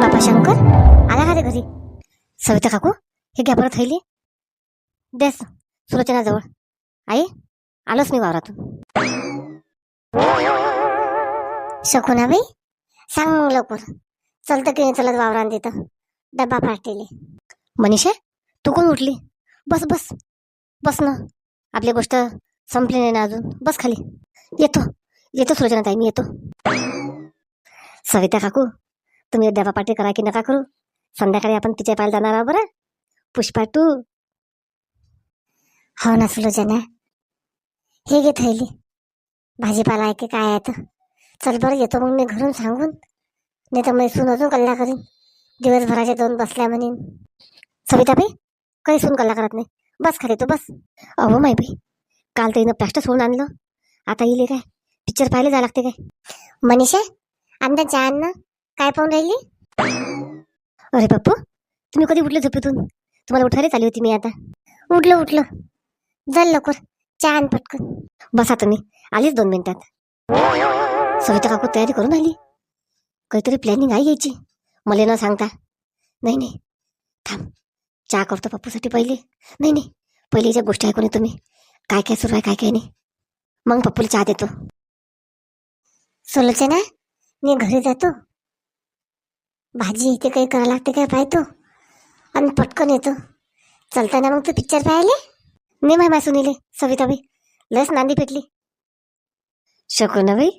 बापा शंकर आला का रे घरी? सविता काकू हे घ्या परत थैली देस सुलोचनाजवळ आई आलोच मी वावरातून. शकुनाबाई सांग मग लवकर. चलतं की नाही चलत वावरान तिथं. डब्बा फाटलेले मनीषा तू कोण उठली? बस बस. बस ना. आपली गोष्ट संपली नाही ना अजून. बस खाली. येतो. येतो सुलोचना ताई मी येतो. सविता काकू तुम्ही डबा पार्टी करा की नका करू? संध्याकाळी आपण तिच्या पायला जाणार आहोत बरं? पुष्पा टू. हो ना सुलोचना. हे घे थैली. भाजीपाला आहे की काय आहे तर. चल बरं येतो मग मी घरून सांगून. नाही तर मैसून अजून कल्ला करीन. दिवसभराच्या दोन बसल्या म्हणेन. सविताबाई काही सून कल्ला करत नाही. बस खाली तू बस. अहो माय बी काल तर हिनं प्लास्टर सोडून आणलं. आता येईल काय? पिक्चर पाहायला जावं लागते काय? मनीषा आमच्या चहा ना. काय पाहून राहिली? अरे पप्पू तुम्ही कधी उठले झोपेतून? तुम्हाला उठायला चालली होती मी आता. उठलं उठलं. जल लवकर चहा पटकन. बसा तुम्ही आलीच दोन मिनिटात. सविता काकू तयारी करून आली काहीतरी प्लॅनिंग आहे यायची मला न सांगता. नाही नाही. थांब. चहा करतो पप्पूसाठी पहिले. नाही नाही. पहिले ज्या गोष्टी ऐकून तुम्ही. काय काय सुरू आहे काय काय नाही. मग पप्पूला चहा देतो. सुलोचना मी घरी जातो. भाजी इथे काही करावं लागते काय? पाहतो. आणि पटकन येतो. चलताना मग तू पिक्चर पाहिले? नाही माय माय सुनीले सविताबाई लस नांदी पेटली शकुनाबाई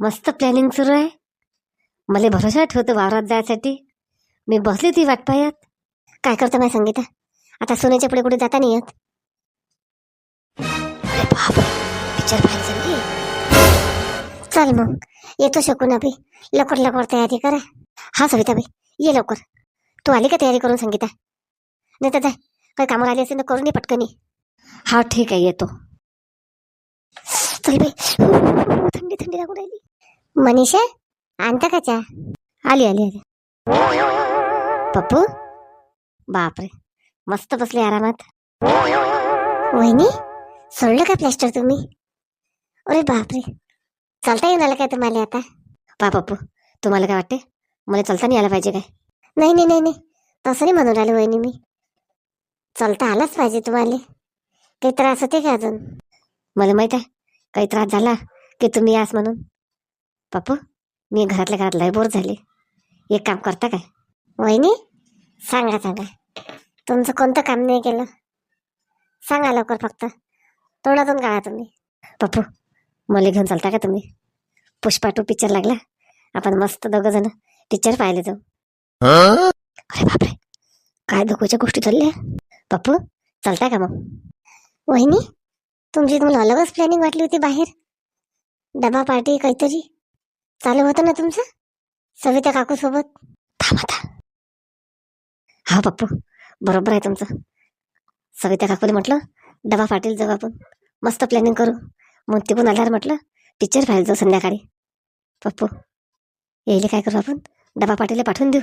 मस्त प्लॅनिंग सुरू आहे. मला भरोसा ठेवतो वावरात जायसाठी. मी बसली ती वाट पाहत काय करतो माय संगीता? आता सोन्याच्या पुढे कुठे जाता नाही येत. पिक्चर चालली चल मग. येतो शकुनाबाई लवकर लवकर तयारी करा. हा सविताबाई ये लवकर. तू आली का तयारी करून संगीता? नाही तर जाय काही कामावर आली असेल तर करून ये पटकन ये. हा ठीक आहे येतो. चल बाई. थंडी थंडी लागून राहिली. मनीषा आणता का चहा? आली आली आली. पप्पू? बापरे मस्त बसले आरामात. वहिनी सोडलं का प्लॅस्टर तुम्ही? अरे बापरे. चालता येऊन आलं काय तुम्हाला आता? पा पप्पू तुम्हाला काय वाटते मला चालता नाही आलं पाहिजे काय? नाही नाही नाही नाही. तसं नाही म्हणून राहिले वहिनी मी. चालता आलाच पाहिजे तुम्हाला. काही त्रास होते का अजून? मला माहीत आहे. काही त्रास झाला की तुम्ही यास म्हणून. पप्पू मी घरातल्या घरात लय बोर झाले. एक काम करता काय? वहिनी सांगा सांगा. तुमचं कोणतं काम नाही केलं? सांगा लवकर फक्त. तोंडातून काढा तुम्ही. पप्पू मला घेऊन चालता का तुम्ही? पुष्पा टू पिक्चर लागला. आपण मस्त दोघं जण पिक्चर पाहिले जाऊ. अरे बापरे. काय धोकोच्या गोष्टी चालल्या? पप्पू चालताय का मग? वहिनी तुमची तुम्हाला अलगच प्लॅनिंग वाटली होती बाहेर. डबा पार्टी काहीतरी. चालू होतं ना तुमचं? सविता काकू सोबत थांब. हा पप्पू बरोबर आहे तुमचं. सविता काकूने म्हटलं डबा पाटील जाऊ आपण. मस्त प्लॅनिंग करू. मग तिकडून आल्यावर म्हटलं पिक्चर पाहायला जाऊ संध्याकाळी. पप्पू यायला काय करू आपण? डबा पाटीला पाठवून देऊ.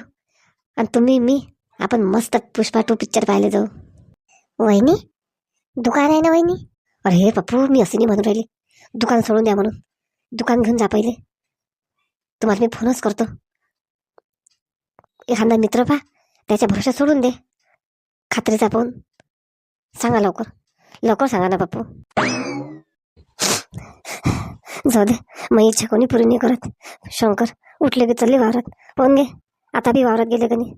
आणि तुम्ही मी आपण मस्त पुष्पा टू पिक्चर पाहायला जाऊ. वहिनी दुकान आहे ना वहिनी? अरे हे पप्पू मी असे नाही म्हणून राहिले. दुकान सोडून द्या म्हणून. दुकान घेऊन जा पहिले. तुम्हाला मी फोनच करतो. एखादा मित्र पा त्याच्या भरोशा सोडून दे. खात्रीचा फोन सांगा लवकर. लवकर सांगा ना पप्पू जाऊ दे. मग इच्छा कोणी पुरी नाही करत. शंकर उठले की चालले वावरात. पाहून घे. आता बी वावरात गेले का नाही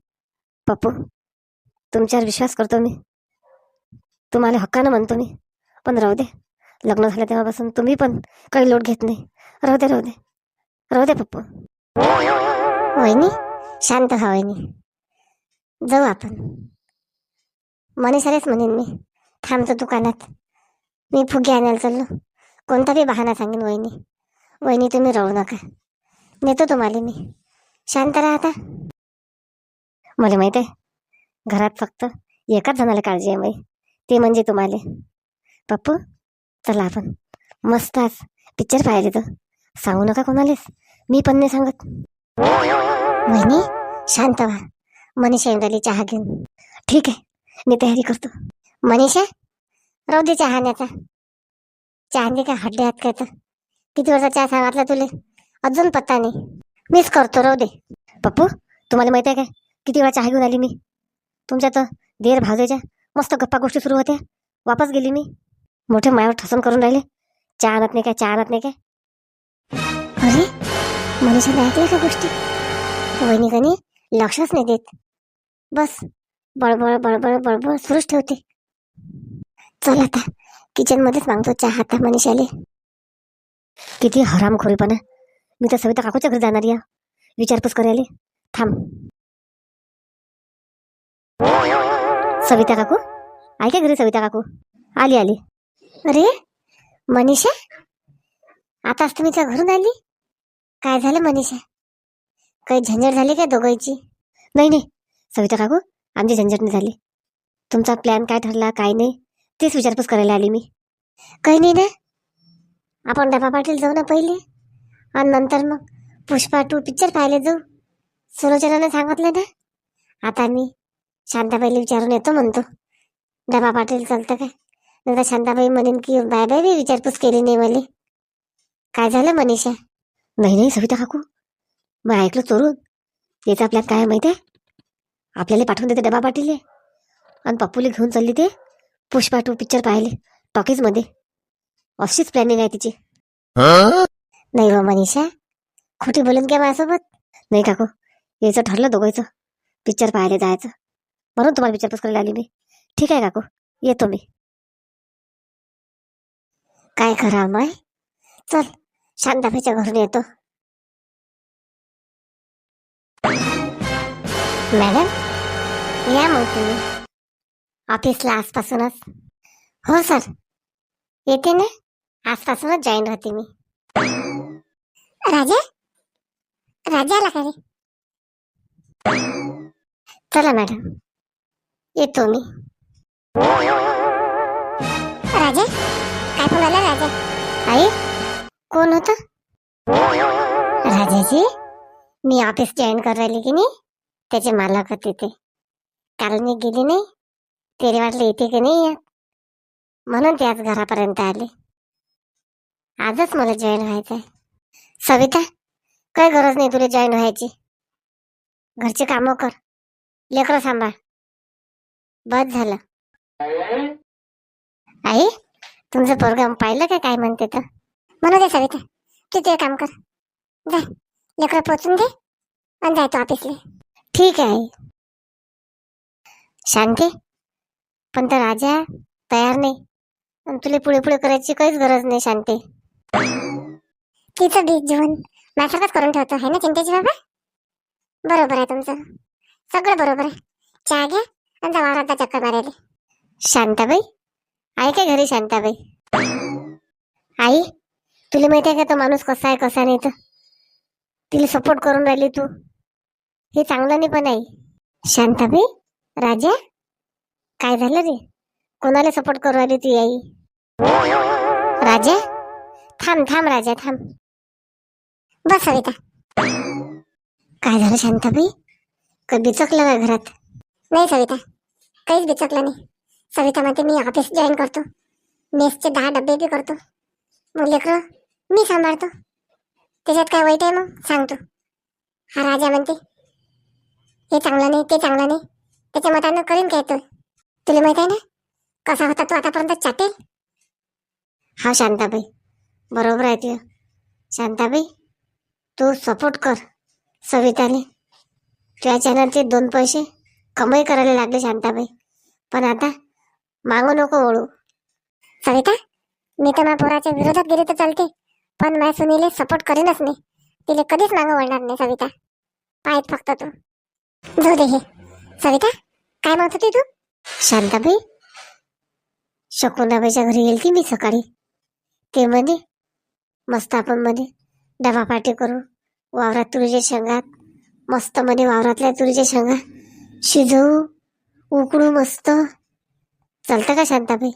पप्पू तुमच्यावर विश्वास करतो मी. तुम्हाला हक्कानं म्हणतो मी. पण राहू दे. लग्न झालं तेव्हापासून तुम्ही पण काही लोट घेत नाही. राहू दे राहू दे. राहू दे पप्पू. वहिनी शांत व्हा वहिनी. जाऊ आपण. मनीसारेच म्हणेन मी. थांबतो दुकानात. मी फुगे आणायला चाललो. कोणता बी बहाणा सांगेन वहिनी. वहिनी तुम्ही राहू नका. नेतो तुम्हाला मी. शांत राहा आता. मला माहीत आहे घरात फक्त एकाच जणाला काळजी आहे बाई. ते म्हणजे तुम्हाला. पप्पू चला आपण. मस्त आज पिक्चर पाहिले तर. सांगू नका कोणालाच. मी पण नाही सांगत. वहिनी शांत व्हा. मनीषा येऊन राहिली चहा घेऊन. ठीक आहे मी तयारी करतो. मनीषा राहू दे चहा न्याचा चहा दे का? हड्डे हात काय तर किती वेळचा चहा सांगितला तुले? अजून पत्ता नाही. मीच करतो राहू दे. पप्पू तुम्हाला माहिती आहे काय? किती वेळा चहा घेऊन आली मी. तुमच्या तर देर भावजाच्या मस्त गप्पा गोष्टी सुरू होत्या. वापस गेली मी. मोठे मायावर ठसन करून राहिले. चहा आणत नाही काय? चहा आणत नाही काय? अरे मनीषाने ऐकल्या का गोष्टी? वहिनी लक्षच नाही देत. बस बळबळ बळबळ बळबळ सुरूच ठेवते. चल आता किचनमध्येच मागतो चहा आता मनीषाले. किती हरामखोरीपणा. मी तर सविता काकूच्या घरी जाणार या विचारपूस करायला. थांब. सविता काकू? आहे का घरी सविता काकू? आली आली. अरे मनीषा? आताच तुम्ही त्या घरून आली काय झालं मनीषा? काही झंझट झाली काय दोघांची? नाही नाही. सविता काकू आमची झंझट नाही झाली. तुमचा प्लॅन काय ठरला काय नाही तेच विचारपूस करायला आली मी. काही नाही ना. आपण डबा पाटील जाऊ ना पहिले. आणि नंतर मग पुष्पा टू पिक्चर पाहिले जाऊ. सुलोचनाने सांगितलं ना. आता मी शांताबाईला विचारून येतो म्हणतो. डबा पाटील चालतं काय नंतर शांताबाई म्हणेन की बाय बाय बी विचारपूस केली नाही मला. काय झालं मनीषा? नाही नाही सविता काकू. मग ऐकलं चोरून. याचा आपल्यात काय माहिती आहे? आपल्याला पाठवून देते डबा पाटील आणि पप्पूला घेऊन चालली ते पुष्पा टू पिक्चर पाहिले टॉकीजमध्ये. अशीच प्लॅनिंग आहे तिची. नाही बा मनीषा. खोटी बोलून काय माझ्यासोबत. नाही काकू यायचं ठरलं दोघांचं. पिक्चर पाहायला जायचं. म्हणून तुम्हाला विचारपूस करायला आली मी. ठीक आहे काकू येतो मी. काय करा माय चल शांताबाईच्या घरून येतो. मॅडम या मग तुम्ही. ऑफिसला आजपासूनच. हो सर. येते ना? आजपासूनच जॉईन होते मी. राजा? राजा आला का रे? चला मॅडम. येतो मी. राजा? काय फोन आला राजा? आई कोण होत? राजाजी मी ऑफिस जॉईन कर राहिली की नाही त्याचे मालक होते ते. कारण मी गेली नाही. तेरे वाटलं येते की नाही येत म्हणून ते आज घरापर्यंत आले. आजच मला जॉईन व्हायचंय. सविता काही गरज नाही तुला जॉईन व्हायची. घरचे कामं कर. लेकरं सांभाळ. बस झालं. आई तुमचं प्रोग्राम पाहिलं का काय म्हणते तर? म्हणू दे सविता तू ते काम कर. जा लेकरं पोचून दे आणि जाय ऑफिसला. ठीक आहे आई. शांती पण तर राजा तयार नाही. आणि तुला पुढे पुढे करायची काहीच गरज नाही शांती. तिचं बीज जीवन माझ्यासारखंच करून ठेवतो आहे ना चिंतेची बाबा? बरोबर आहे तुमचं. सगळं बरोबर आहे. चहा घ्या आणि जा वावरात चक्कर मारायला. शांताबाई? आहे का घरी शांताबाई? आई तुला माहिती आहे का तो माणूस कसा आहे कसा नाही तर तिला सपोर्ट करून राहिली तू. हे चांगलं नाही पण आहे शांताबाई राजा? काय झालं रे? कोणाला सपोर्ट करू राहिली ती आई? राजा? थांब थांब राजा थांब. बस सविता काय झालं शांताबाई? का बिचकलं का घरात? नाही सविता काहीच बिचकलं नाही. सविता म्हणते मी ऑफिस जॉईन करतो. मेसचे दहा डबे बी करतो. मग लेकरं मी सांभाळतो. त्याच्यात काय वाईट आहे मग? सांगतो. हा राजा म्हणते हे चांगलं नाही ते चांगलं नाही. त्याच्या मतानं करीन काय तो? तुला माहीत आहे ना? कसा होता तो आतापर्यंत चाटेल? हा शांताबाई बरोबर आहे तुझं. शांताबाई तू सपोर्ट कर सविताने. तुझ्या चॅनलचे दोन पैसे कमाई करायला लागले शांताबाई. पण आता मागू नको ओळू सविता मी तर माझ्या पोराच्या विरोधात गेले तर चालते. पण माझ्या सुनीले सपोर्ट करेनच नाही. तिले कधीच मागं वळणार नाही सविता. पाहत फक्त तू. जाऊ दे हे. सविता काय म्हणत होती तू? शांताबाई शकुनाबाईच्या घरी गेली की मी सकाळी. ते मध्ये मस्त आपण डबापाटी करू. वावरात तुरीच्या शेंगात. मस्त म्हणे वावरातल्या तुरीच्या शेंगा. शिजवू. उकडू मस्त. चालतं का शांताबाई?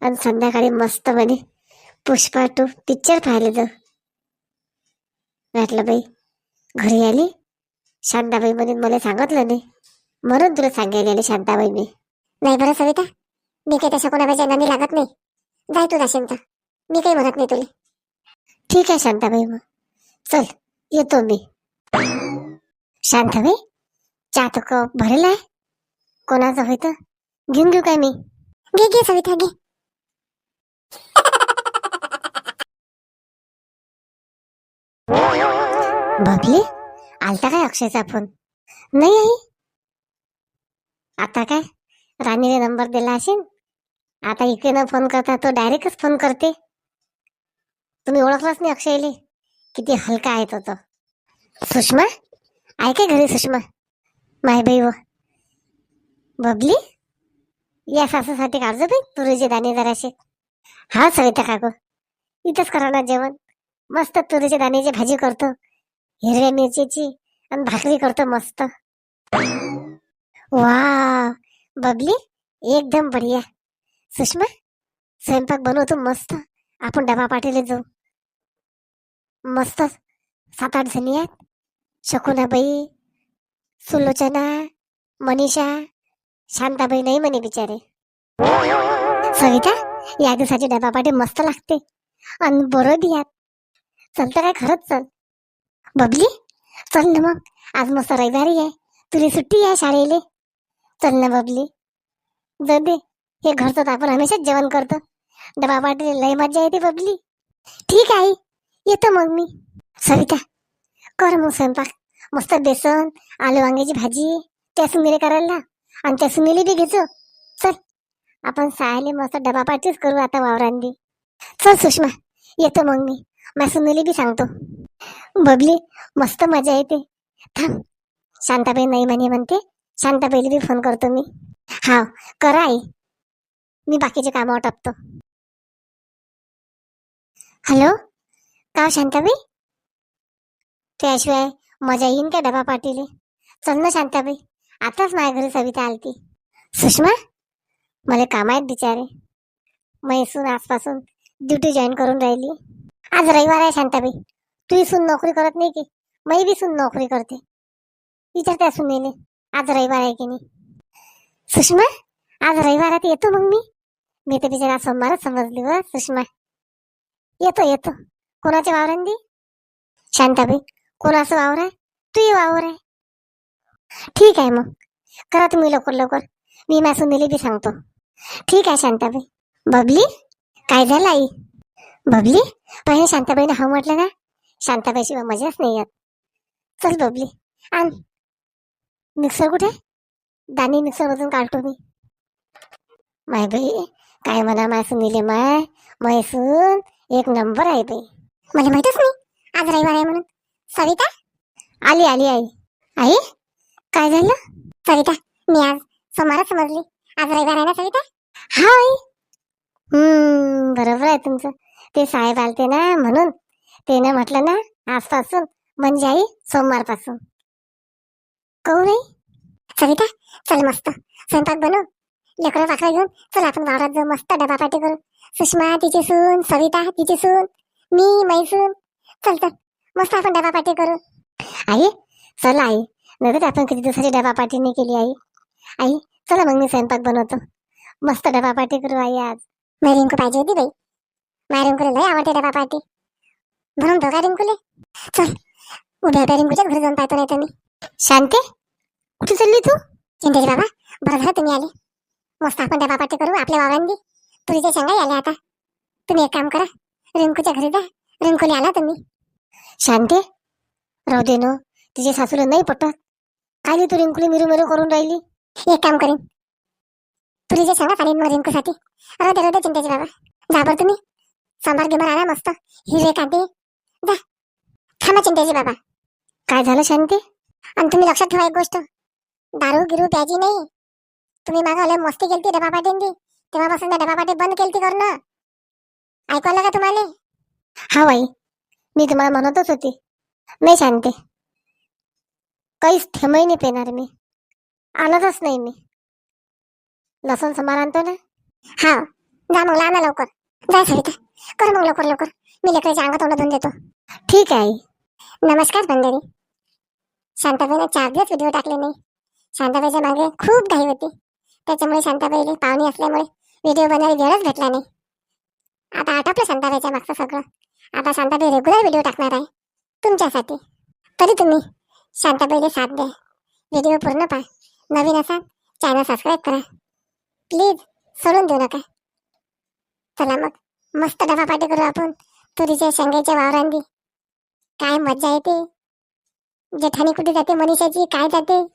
आणि संध्याकाळी मस्त म्हणे पुष्पा टू पिक्चर पाहिले जाऊ म्हटलं बाई घरी आली? शांताबाई म्हणे मला सांगितलं नाही. म्हणून तुला सांगायला आली शांताबाई मी. नाही बरं सविता मी काही तशा कोणाबाईच्या नांदी लागत नाही. जाय तू जाशील तर. मी काही म्हणत नाही तुला. ठीक आहे शांताबाई मग. चल येतो मी. शांताबाई चहा तो कप भरेल आहे. कोणाचं होय तर? घेऊन घेऊ काय मी? घे घे सविता घे. बबली आलता काय अक्षयचा फोन? नाही आई. आता काय? राणीने नंबर दिला असेल? आता इकडे फोन करता तो डायरेक्टच फोन करते. तुम्ही ओळखलाच नाही अक्षयले? किती हलका आहे तो तो. सुषमा? आहे काय घरी सुषमा? माय बाई व. बबली? या सासूसाठी काढजो बाई तुरीचे दाणे जराशे. हा सविता काकू. इथंच करा ना जेवण. मस्त तुरीचे दाण्याची भाजी करतो. हिरव्या मिरचीची आणि भाकरी करतो मस्त. वा बबली एकदम बढिया. सुषमा स्वयंपाक बनवतो मस्त. आपण डबा पाठीला जाऊ. मस्त सात आठ जणी आहेत. शकुनाबाई सुलोचना मनीषा शांताबाई नाही म्हणे बिचारे. सविता या दिवसाची डबा पाठी मस्त लागते आणि बरं दियात चलतं काय खरंच चल. बबली चल ना मग. आज मस्त रविवारी आहे. तुला सुट्टी आहे शाळेले. चल ना बबली. जाऊ दे. हे घरचं तर आपण हमेशाच जेवण करतो. डबा पाटील लय मजा येते बबली. ठीक आहे येतो मग मी. सविता कर मग स्वयंपाक. मस्त बेसन आलू वांग्याची भाजी त्या सुनीले करायला. आणि त्या सुनीले बी घेचो चल. आपण सायले मस्त डबा पाटीच करू आता वावरांनी. चल सुषमा. येतो मग मी. माझ्या सुनीले बी सांगतो. बबली मस्त मजा येते. थांब. शांताबाई नाही म्हणे म्हणते. शांताबाईला बी फोन करतो मी. हा करा आई. मी बाकीचे कामावर टाकतो हॅलो का शांताबाई? त्याशिवाय मजा येईन का डबा पाटीले? चल ना शांताबाई आताच माझ्या घरी सविता आलती. सुषमा मला काम आहेत बिचारे. मैसून आजपासून ड्युटी जॉईन करून राहिली. आज रविवार आहे शांताबाई. तू सून नोकरी करत नाही की? मी बी सून नोकरी करते. विचार त्या सुनेले आज रविवार आहे की नाही? सुषमा आज रविवारात येतो मग मी? मी तर बिचारा सोमवारच समजली व सुषमा. येतो येतो. कोणाच्या वावरांदी शांताबाई कोणाचं वावर आहे? तू वावर आहे. ठीक आहे मग. करा तुम्ही लवकर लवकर. मी माझ्या सुनेले बी सांगतो. ठीक आहे शांताबाई. बबली काय झालं आई? बबली पहिले शांताबाईने हा म्हटलं ना? शांताबाईशिवाय मजाच नाही येत. चल बबली आण. मिक्सर कुठे? दाणे मिक्सरमधून काढतो मी. माय बाई काय म्हणा माय सुनीले माय? मैसून एक नंबर आहे बाई. मला माहितच नाही? आज रविवार आहे म्हणून. सविता? आली आली आई. आई? काय झालं? सविता मी आज सोमवार समजली आज रविवार आहे ना सविता? हा आई. हम्म बरोबर आहे तुमचं. ते साहेब आलते ना म्हणून. ते ना म्हटलं ना आजपासून म्हणजे आई सोमवारपासून. कहू नाही सविता चल मस्त. स्वयंपाक बनव. लेकरं पाकरं घेऊन चल आपण वावरात जाऊ. मस्त डबा पाठी करू. सुषमा तिची सून. सविता तिची सून. मी मैसून चल चल. मस्त आपण डबा पार्टी करू. आई चला आई. नंतर आपण किती दिवसाची डबा पार्टी नाही केली आई. आई चला मग मी स्वयंपाक बनवतो. मस्त डबा पार्टी करू आई आज. माझी रिंकू पाहिजे होती बाई. माझ्या रिंकूला लय आवडते डबा पार्टी. म्हणून तो रिंकूले? चल. उद्या उभ्या रिंकूच्याच घरी जाऊन पाहतो नाही तर मी. शांते कुठे चालली तू? चिंतेची बाबा बरं झालं तुम्ही आले. मस्त आपण डबा पार्टी करू आपल्या वावरांनी. तुरीच्या शेंगा आल्या आता. तुम्ही एक काम करा रिंकूच्या घरी जा. रिंकूला आला तुम्ही शांते राहू दे नो. तिचे सासूला नाही पटत. काय तू रिंकूला मिरू मिरू करून राहिली. एक काम करीन. तुरीच्या सांगा काढीन मग रिंकूसाठी. राहू दे राहू दे चिंतेची बाबा. जा बरं तुम्ही. सांबार गिमार आणा मस्त. हिरे कांदे. जा. थांबा चिंतेची बाबा. काय झालं शांती? आणि तुम्ही लक्षात ठेवा एक गोष्ट. दारू गिरू प्यायची नाही. तुम्ही मागं आले मस्ती केलती डबा पाटींदी तेव्हापासून डबा पाटी बंद केलती करणं. ऐकू आलं का तुम्हाला? हा बाई मी तुम्हाला म्हणतच होती. मी सांगते काहीच थेमही नाही पेणार मी. आणतच नाही मी. लसूण समार आणतो ना? हा जा मग आणा लवकर. जा सविता कर मग लवकर लवकर. मी लेकराच्या अंगात तोंड धुवून देतो. ठीक आहे नमस्कार बंदरी शांताबाईने चार दिवस व्हिडिओ टाकले नाही. शांताबाईच्या मागे खूप घाई होती. त्याच्यामुळे शांताबाईला पाहुणी असल्यामुळे व्हिडिओ बनायला वेळच भेटला नाही. आता आटपलं शांताबाईच्या मागचं सगळं. आता शांताबाई रेग्युलर व्हिडिओ टाकणार आहे. तुमच्यासाठी. तरी तुम्ही शांताबाईला साथ द्या. व्हिडिओ पूर्ण पहा. नवीन असाल चॅनल सबस्क्राईब करा. प्लीज सोडून देऊ नका. चला मग. मस्त डबा पार्टी करू आपण. तुरीच्या शेंगाच्या वावरांनी. काय मजा येते. जेठाणी कुठे जाते मनीषाची? काय जाते?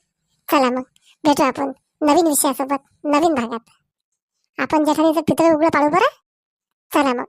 चला मग. भेटू आपण नवीन विषयासोबत नवीन भागात. आपण जेठाणीचं पितळ उघडं पाडू बरं? चला मग